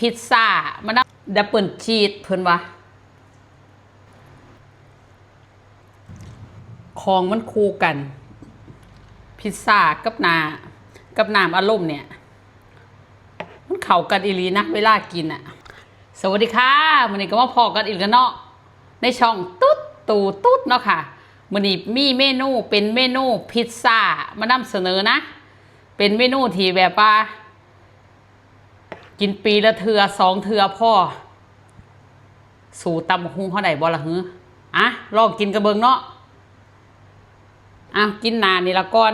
พิซซ่า มันดับเบิลชีสเพิ่นว่าของมันคู่กัน พิซซ่ากับนา กับน้ำอารมณ์เนี่ย มันเข้ากันอีลีนะเวลากินอะสวัสดีค่ะวันนี้ก็มาพอกันอีกแล้วเนาะในช่องตุ๊ดตู่ตุ๊ดเนาะค่ะวันนี้มีเมนูเป็นเมนูพิซซ่ามานำเสนอนะ เป็นเมนูที่แบบว่า กินปีละเทือสองเทือพ่อ สู่ตำหุงเขาได้บ่ละหืออะลองกินกระเบิงเนาะอะกินนานนี่ละก่อน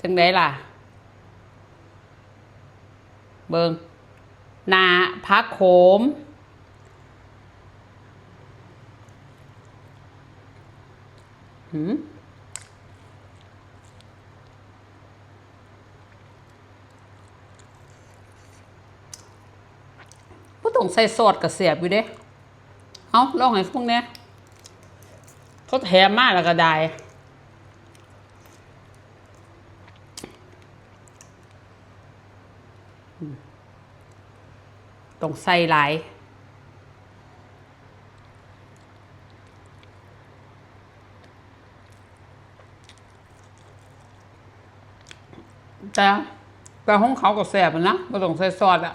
จังไดล่ะ เบิงนาพักโขมหืม ต้องใส่ซอสกับเสียบอยู่เด้เอาลองให้พวกเนี้ยเขาแถมมากแล้วก็ได้ต้องใส่หลายแต่แต่ห้องเขาก็แสบนะไม่ต้องใส่ซอสอะ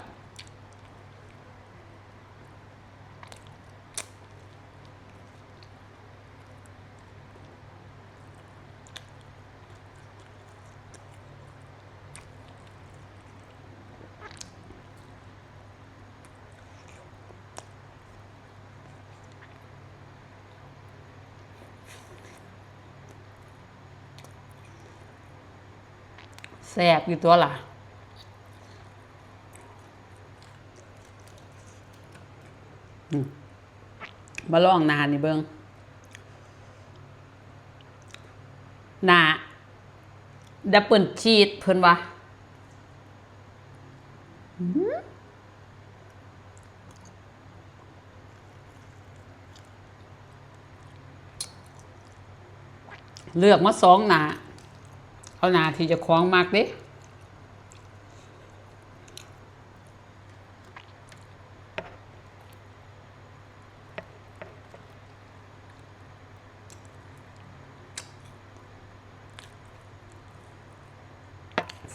บอยู่ตัวล่ะมาลองนานนี่เบิงหนาดับเบิลชีสเพิ่นว่าอืมเลือกมาสองหนา เขาหนาที่จะคล้องมากเด้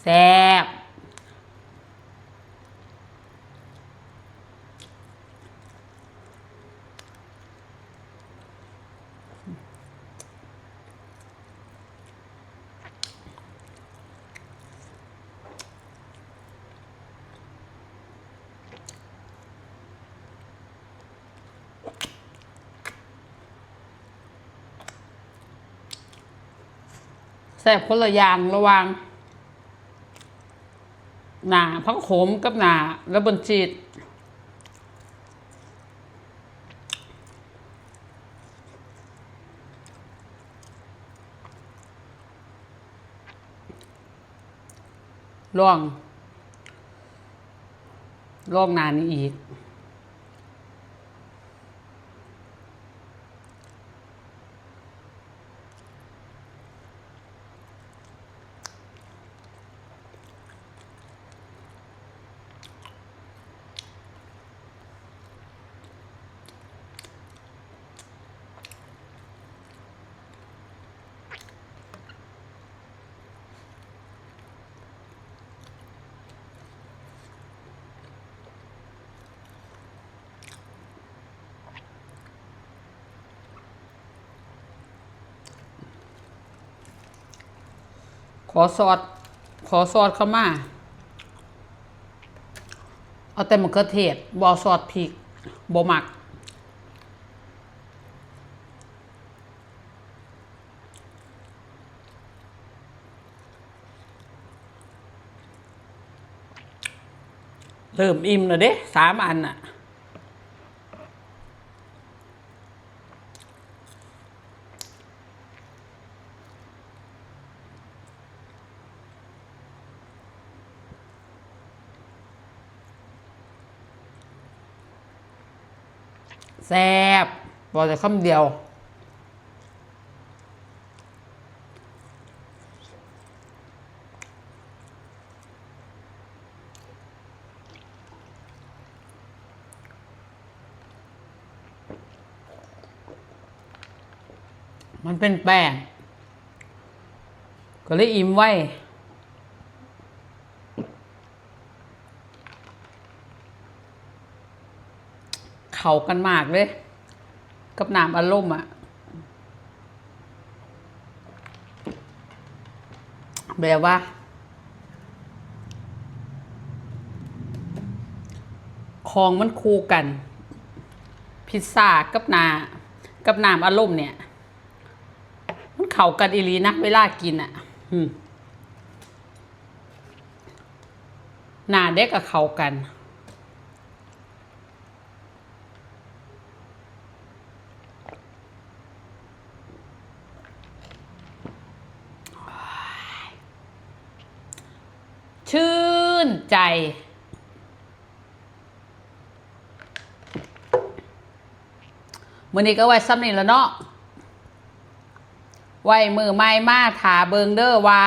แซ่บ แซ่บคนละอย่างระวังหนาพักโขมกับหนาแล้วบนจีดลองลองนานี้อีก ขอซอสขอซอสเข้ามา เอาแต่มะเขือเทศบอาซอสพริกบหมัก เริ่มอิ่มแล้วเด้สามอันน่ะ แซ่บบอกแต่คำเดียว มันเป็นแป้งก็เลยอิ่มไว้ เข้ากันมากเลย กับน้ำอารมณ์อะแบบว่า ของมันคู่กัน พิซซ่ากับนา กับน้ำอารมณ์เนี่ย มันเข้ากันอีลีนะเวลากินอะหนาเด็กกับเขากัน ชื่นใจ มือนี้ก็ไว้ซ้ำนี่แล้วเนาะ ไว้มือไม้มาถาเบิงเด้อว่า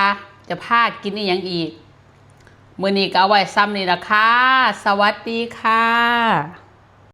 จะพากินนี่ยังอีก มือนี้ก็ไว้ซ้ำนี่ละค่ะ สวัสดีค่ะ